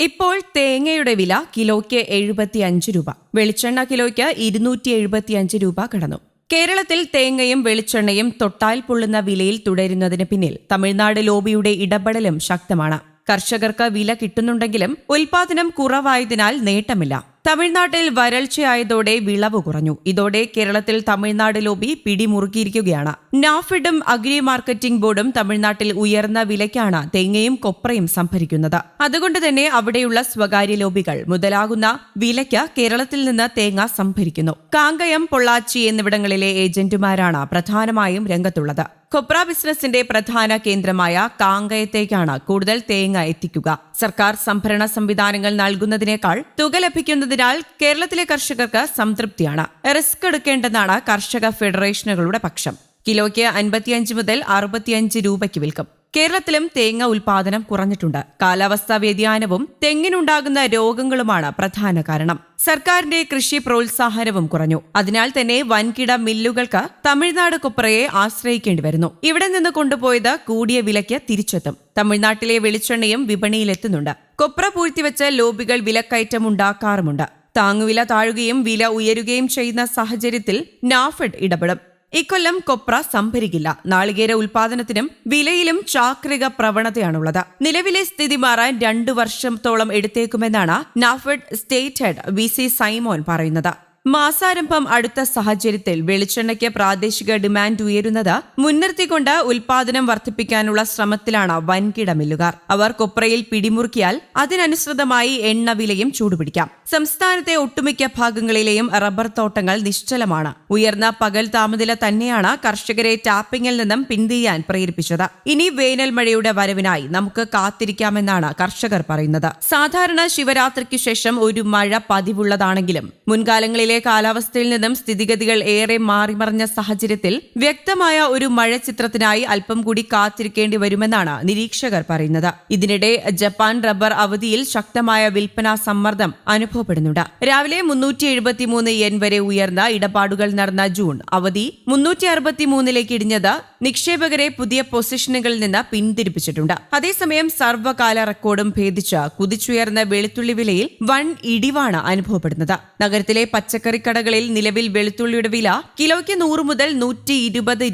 ഇപ്പോൾ തേങ്ങയുടെ വില കിലോയ്ക്ക് എഴുപത്തി അഞ്ച് രൂപ. വെളിച്ചെണ്ണ കിലോയ്ക്ക് ഇരുന്നൂറ്റി എഴുപത്തി അഞ്ച് രൂപ കടന്നു. കേരളത്തിൽ തേങ്ങയും വെളിച്ചെണ്ണയും തൊട്ടാൽ പൊള്ളുന്ന വിലയിൽ തുടരുന്നതിന് പിന്നിൽ തമിഴ്നാട് ലോബിയുടെ ഇടപെടലും ശക്തമാണ്. കർഷകർക്ക് വില കിട്ടുന്നുണ്ടെങ്കിലും ഉൽപാദനം കുറവായതിനാൽ നേട്ടമില്ല. തമിഴ്നാട്ടിൽ വരൾച്ചയായതോടെ വിളവ് കുറഞ്ഞു. ഇതോടെ കേരളത്തിൽ തമിഴ്നാട് ലോബി പിടിമുറുക്കിയിരിക്കുകയാണ്. നാഫിഡും അഗ്രി മാർക്കറ്റിംഗ് ബോർഡും തമിഴ്നാട്ടിൽ ഉയർന്ന വിലയ്ക്കാണ് തേങ്ങയും കൊപ്രയും സംഭരിക്കുന്നത്. അതുകൊണ്ട് തന്നെ അവിടെയുള്ള സ്വകാര്യ ലോബികൾ മുതലാകുന്ന വിലയ്ക്ക് കേരളത്തിൽ നിന്ന് തേങ്ങ സംഭരിക്കുന്നു. കാങ്കയം പൊള്ളാച്ചി എന്നിവിടങ്ങളിലെ ഏജന്റുമാരാണ് പ്രധാനമായും രംഗത്തുള്ളത്. കൊപ്ര ബിസിനസിന്റെ പ്രധാന കേന്ദ്രമായ കാങ്കയത്തേക്കാണ് കൂടുതൽ തേങ്ങ എത്തിക്കുക. സർക്കാർ സംഭരണ സംവിധാനങ്ങൾ നൽകുന്നതിനേക്കാൾ തുക ലഭിക്കുന്നതിനാൽ കേരളത്തിലെ കർഷകർക്ക് സംതൃപ്തിയാണ്. റിസ്ക് എടുക്കേണ്ടെന്നാണ് കർഷക ഫെഡറേഷനുകളുടെ പക്ഷം. കിലോയ്ക്ക് അൻപത്തിയഞ്ച് മുതൽ അറുപത്തിയഞ്ച് രൂപയ്ക്ക് വിൽക്കും. കേരളത്തിലും തേങ്ങ ഉൽപാദനം കുറഞ്ഞിട്ടുണ്ട്. കാലാവസ്ഥാ വ്യതിയാനവും തെങ്ങിനുണ്ടാകുന്ന രോഗങ്ങളുമാണ് പ്രധാന കാരണം. സർക്കാരിന്റെ കൃഷി പ്രോത്സാഹനവും കുറഞ്ഞു. അതിനാൽ തന്നെ വൻകിട മില്ലുകൾക്ക് തമിഴ്നാട് കൊപ്രയെ ആശ്രയിക്കേണ്ടി വരുന്നു. ഇവിടെ നിന്ന് കൊണ്ടുപോയത് കൂടിയ വിലയ്ക്ക് തിരിച്ചെത്തും. തമിഴ്നാട്ടിലെ വെളിച്ചെണ്ണയും വിപണിയിലെത്തുന്നുണ്ട്. കൊപ്ര പൂഴ്ത്തിവെച്ച ലോബികൾ വിലക്കയറ്റം ഉണ്ടാക്കാറുമുണ്ട്. താങ്ങുവില താഴുകയും വില ഉയരുകയും ചെയ്യുന്ന സാഹചര്യത്തിൽ നാഫഡ് ഇടപെടും. ഇക്കൊല്ലം കൊപ്ര സംഭരിക്കില്ല. നാളികേര ഉൽപാദനത്തിനും വിലയിലും ചാക്രിക പ്രവണതയാണുള്ളത്. നിലവിലെ സ്ഥിതി മാറാൻ രണ്ടു വർഷത്തോളം എടുത്തേക്കുമെന്നാണ് NAFED state head V C Simon പറയുന്നത്. മാസാരംഭം അടുത്ത സാഹചര്യത്തിൽ വെളിച്ചെണ്ണയ്ക്ക് പ്രാദേശിക ഡിമാൻഡ് ഉയരുന്നത് മുൻനിർത്തിക്കൊണ്ട് ഉൽപാദനം വർദ്ധിപ്പിക്കാനുള്ള ശ്രമത്തിലാണ് വൻകിട മില്ലുകാർ അവർ കൊപ്രയിൽ പിടിമുറുക്കിയാൽ അതിനനുസൃതമായി എണ്ണ വിലയും ചൂടുപിടിക്കാം. സംസ്ഥാനത്തെ ഒട്ടുമിക്ക ഭാഗങ്ങളിലെയും റബ്ബർ തോട്ടങ്ങൾ നിശ്ചലമാണ്. ഉയർന്ന പകൽ താപനില തന്നെയാണ് കർഷകരെ ടാപ്പിംഗിൽ നിന്നും പിന്തിരിയാൻ പ്രേരിപ്പിച്ചത്. ഇനി വേനൽ മഴയുടെ വരവിനായി നമുക്ക് കാത്തിരിക്കാമെന്നാണ് കർഷകർ പറയുന്നത്. സാധാരണ ശിവരാത്രിക്ക് ശേഷം ഒരു മഴ പതിവുള്ളതാണെങ്കിലും മുൻകാലങ്ങളിലെ കാലാവസ്ഥയിൽ നിന്നും സ്ഥിതിഗതികൾ ഏറെ മാറിമറിഞ്ഞ സാഹചര്യത്തിൽ വ്യക്തമായ ഒരു മഴ ചിത്രത്തിനായി അല്പം കൂടി കാത്തിരിക്കേണ്ടി വരുമെന്നാണ് നിരീക്ഷകർ പറയുന്നത്. ഇതിനിടെ ജപ്പാൻ റബ്ബർ അവധിയിൽ ശക്തമായ വിൽപ്പനാ സമ്മർദ്ദം അനുഭവപ്പെടുന്നുണ്ട്. രാവിലെ മുന്നൂറ്റി എഴുപത്തിമൂന്ന് എൻ വരെ ഉയർന്ന ഇടപാടുകൾ നടന്ന ജൂൺ. അവധി മുന്നൂറ്റി അറുപത്തിമൂന്നിലേക്ക് ഇടിഞ്ഞത് നിക്ഷേപകരെ പുതിയ പൊസിഷനുകളിൽ നിന്ന് പിന്തിരിപ്പിച്ചിട്ടുണ്ട്. അതേസമയം സർവകാല റെക്കോർഡും ഭേദിച്ച് കുതിച്ചുയർന്ന വെളുത്തുള്ളി വിലയിൽ വൺ ഇടിവാണ് അനുഭവപ്പെടുന്നത്. നഗരത്തിലെ പച്ചക്കറി കടകളിൽ നിലവിൽ വെളുത്തുള്ളിയുടെ വില കിലോയ്ക്ക് നൂറ് മുതൽ നൂറ്റി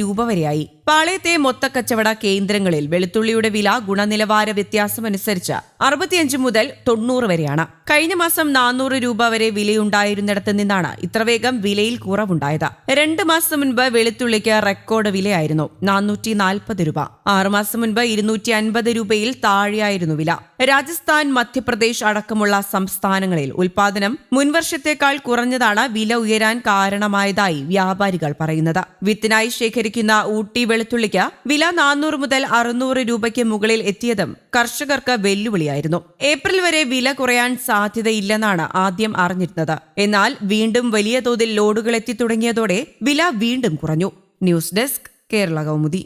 രൂപ വരെയായി. പാളയത്തെ മൊത്തക്കച്ചവട കേന്ദ്രങ്ങളിൽ വെളുത്തുള്ളിയുടെ വില ഗുണനിലവാര വ്യത്യാസമനുസരിച്ച് അറുപത്തിയഞ്ച് മുതൽ തൊണ്ണൂറ് വരെയാണ്. കഴിഞ്ഞ മാസം നാനൂറ് രൂപ വരെ വിലയുണ്ടായിരുന്നിടത്ത് നിന്നാണ് ഇത്ര വേഗം വിലയിൽ കുറവുണ്ടായത്. രണ്ട് മാസം മുൻപ് വെളുത്തുള്ളിക്ക് റെക്കോർഡ് വിലയായിരുന്നു നാനൂറ്റി നാൽപ്പത് രൂപ ആറുമാസം മുൻപ് ഇരുന്നൂറ്റി അൻപത് രൂപയിൽ താഴെയായിരുന്നു വില. രാജസ്ഥാൻ മധ്യപ്രദേശ് അടക്കമുള്ള സംസ്ഥാനങ്ങളിൽ ഉൽപാദനം മുൻവർഷത്തേക്കാൾ കുറഞ്ഞതാണ് വില ഉയരാൻ കാരണമായതായി വ്യാപാരികൾ പറയുന്നത്. വിത്തിനായി ശേഖരിക്കുന്ന ഊട്ടി വെളുത്തുള്ളിക്ക് വില നാനൂറ് മുതൽ അറുന്നൂറ് രൂപയ്ക്ക് മുകളിൽ എത്തിയതും കർഷകർക്ക് വെല്ലുവിളിയായിരുന്നു. ഏപ്രിൽ വരെ വില കുറയാൻ സാധ്യതയില്ലെന്നാണ് ആദ്യം അറിഞ്ഞിരുന്നത്. എന്നാൽ വീണ്ടും വലിയ തോതിൽ ലോഡുകൾ എത്തി തുടങ്ങിയതോടെ വില വീണ്ടും കുറഞ്ഞു. News desk Kerala Kaumudi.